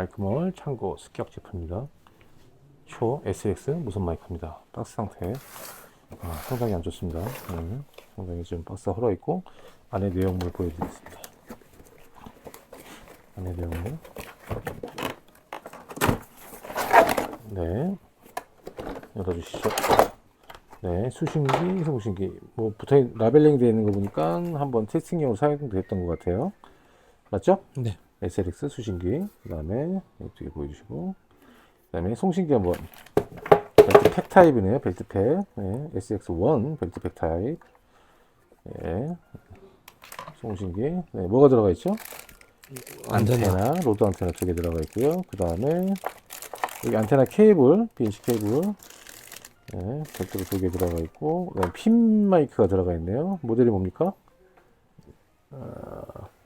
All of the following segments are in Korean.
마이크몰 창고 습격 제품입니다. 초 SX 무선 마이크입니다. 박스 상태 아, 상당히 안 좋습니다. 음, 상당히 지금 박스가 헐어 있고 안에 내용물 보여드리겠습니다. 안에 내용물 네 열어주시죠. 네 수신기, 송신기 뭐 붙어 라벨링 되어 있는 거 보니까 한번 테스팅용으로 사용됐던 것 같아요. 맞죠? 네. SLX 수신기 그 다음에 이쪽에 보여주시고 그 다음에 송신기 한번 벨트 팩 타입이네요 벨트 팩 네. SX1 벨트 팩 타입 네. 송신기 네. 뭐가 들어가 있죠? 안테나. 로드 안테나 두 개 들어가 있고요 그 다음에 여기 안테나 케이블 BNC 케이블 네. 별도로 두 개 들어가 있고 그다음에 핀 마이크가 들어가 있네요 모델이 뭡니까?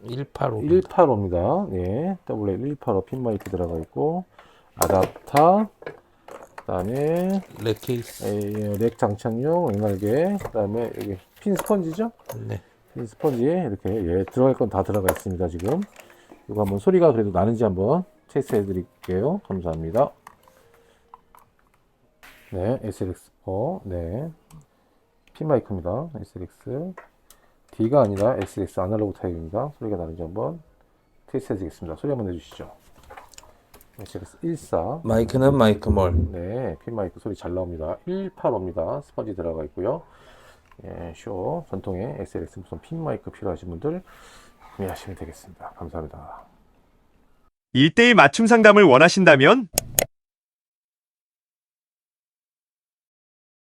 185. 185입니다. 예, WL185 핀 마이크 들어가 있고 아답터 그다음에 렉 케이스. 에, 렉 장착용 앵날개 그다음에 여기 핀 스펀지죠? 네. 핀 스펀지에 이렇게 예, 들어갈 건 다 들어가 있습니다. 지금 이거 한번 소리가 그래도 나는지 한번 테스트해 드릴게요. 감사합니다. 네, SLX4 네. 핀 마이크입니다. SLX D가 아니라 SLX 아날로그 타입입니다. 소리가 나는지 한번 테스트 해드리겠습니다. 소리 한번 내주시죠. SLX 14 마이크는 마이크몰. 네, 핀 마이크 소리 잘 나옵니다. 185입니다. 스펀지 들어가 있고요. 예, 쇼 전통의 SLX 무선 핀 마이크 필요하신 분들 구매하시면 되겠습니다. 감사합니다. 1대1 맞춤 상담을 원하신다면